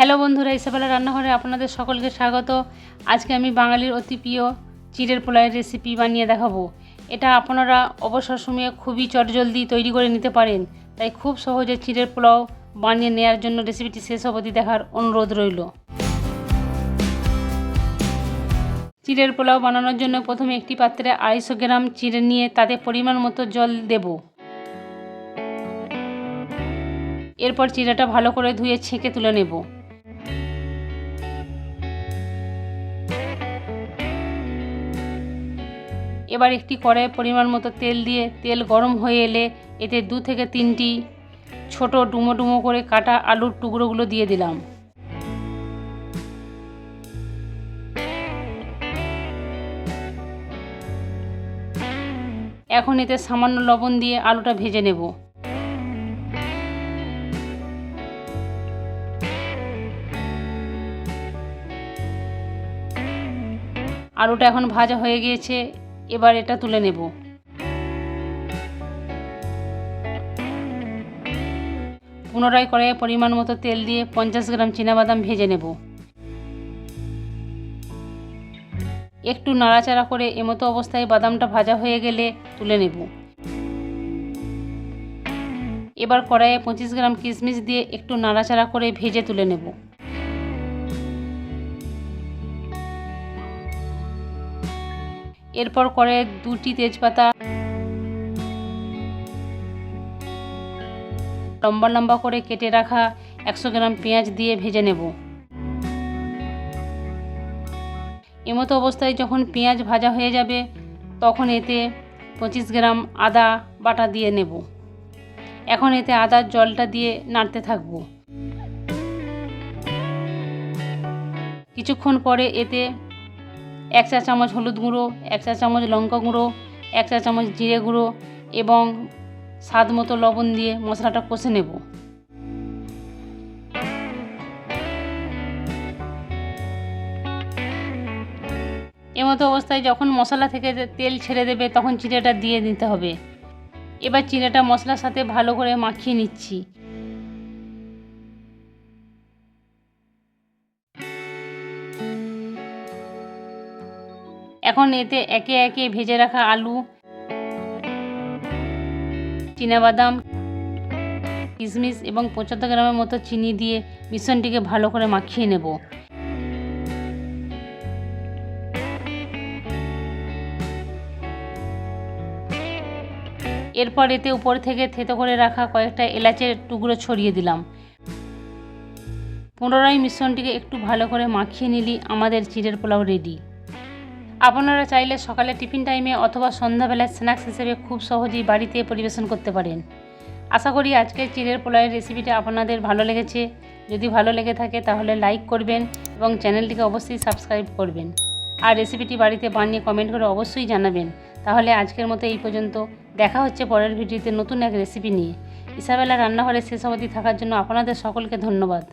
Hello বন্ধুরা, Isabella রান্নাঘরে আপনাদের সকলকে স্বাগত। আজকে আমি বাঙালির অতি প্রিয় চিড়ের পোলাওয়ের রেসিপি বানিয়ে দেখাবো। এটা আপনারা অবসর সময়ে খুবই চটজলদি তৈরি করে নিতে পারেন। তাই খুব সহজে চিড়ের পোলাও বানিয়ে নেওয়ার জন্য রেসিপিটি শেষ অবধি দেখার অনুরোধ রইল। চিড়ের পোলাও বানানোর জন্য প্রথমে একটি পাত্রে আড়াইশো গ্রাম চিড়ে নিয়ে তাতে পরিমাণ মতো জল দেব। এরপর চিড়েটা ভালো করে ধুয়ে ছেঁকে তুলে নেব। এবার একটি কড়াইয়ে পরিমাণ মতো তেল দিয়ে তেল গরম হয়ে এলে এতে দু থেকে তিনটি ছোট ডুমো ডুমো করে কাটা আলুর টুকরোগুলো দিয়ে দিলাম। এখন এতে সামান্য লবণ দিয়ে আলুটা ভেজে নেব। আলুটা এখন ভাজা হয়ে গিয়েছে। এবার এটা তুলে নেব। পুনরায় কড়াইয়ে পরিমাণ মতো তেল দিয়ে পঞ্চাশ গ্রাম বাদাম ভেজে নেব। একটু নাড়াচাড়া করে এমতো অবস্থায় বাদামটা ভাজা হয়ে গেলে তুলে নেব। এবার কড়াইয়ে পঁচিশ গ্রাম কিশমিশ দিয়ে একটু নাড়াচাড়া করে ভেজে তুলে নেব। এরপর করে দুটি তেজপাতা। লম্বা লম্বা করে কেটে রাখা একশো গ্রাম পেঁয়াজ দিয়ে ভেজে নেব। এমতো অবস্থায় যখন পেঁয়াজ ভাজা হয়ে যাবে, তখন এতে পঁচিশ গ্রাম আদা বাটা দিয়ে নেব। এখন এতে আদার জলটা দিয়ে নাড়তে থাকব। কিছুক্ষণ পরে এতে এক চা চামচ হলুদ গুঁড়ো, এক চা চামচ লঙ্কা গুঁড়ো, এক চা চামচ জিরে গুঁড়ো এবং স্বাদ মতো লবণ দিয়ে মশলাটা কষে নেব। এমতো অবস্থায় যখন মশলা থেকে তেল ছেড়ে দেবে তখন চিড়েটা দিয়ে দিতে হবে। এবার চিড়েটা মশলার সাথে ভালো করে মাখিয়ে নিচ্ছি। এখন এতে একে একে ভেজে রাখা আলু বাদাম কিশমিশ এবং পঁচাত্তর গ্রামের মতো চিনি দিয়ে মিশ্রণটিকে ভালো করে মাখিয়ে নেব। এরপর এতে উপর থেকে থেতো করে রাখা কয়েকটা এলাচের টুকরো ছড়িয়ে দিলাম। পুনরায় মিশ্রণটিকে একটু ভালো করে মাখিয়ে নিলি, আমাদের চিড়ের পোলাও রেডি। আপনারা চাইলে সকালে টিফিন টাইমে অথবা সন্ধ্যাবেলায় স্ন্যাক্স হিসেবে খুব সহজেই বাড়িতে পরিবেশন করতে পারেন। আশা করি আজকের চিড়ের পোলাওয়ের রেসিপিটা আপনাদের ভালো লেগেছে। যদি ভালো লেগে থাকে তাহলে লাইক করবেন এবং চ্যানেলটিকে অবশ্যই সাবস্ক্রাইব করবেন। আর রেসিপিটি বাড়িতে বানিয়ে কমেন্ট করে অবশ্যই জানাবেন। তাহলে আজকের মতো এই পর্যন্ত। দেখা হচ্ছে পরের ভিডিওতে নতুন এক রেসিপি নিয়ে। ইসাবেলা রান্নাঘরে শেষ অবধি থাকার জন্য আপনাদের সকলকে ধন্যবাদ।